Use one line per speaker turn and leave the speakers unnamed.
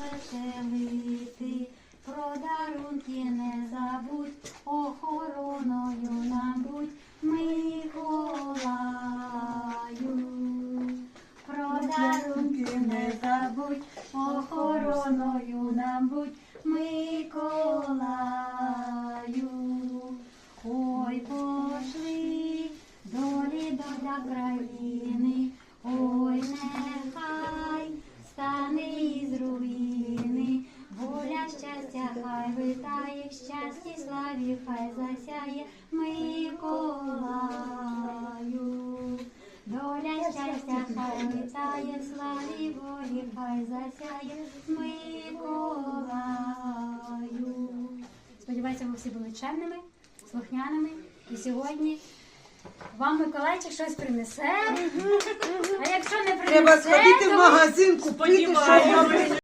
розвеселити, про дарунки не забудь, охороною нам будь, Миколаю. Про дарунки не забудь, охороною нам будь, Миколаю. Ой, пошли, долі доля країни, щастя хай витає, в щасті славі хай засяє Миколаю. Доля щастя хай витає, славі волі хай засяє Миколаю. Сподіваюся, ви всі були чемними, слухняними. І сьогодні вам Миколайчик щось принесе. А якщо не принесе,
Треба сходити в
то
магазин, купити, що.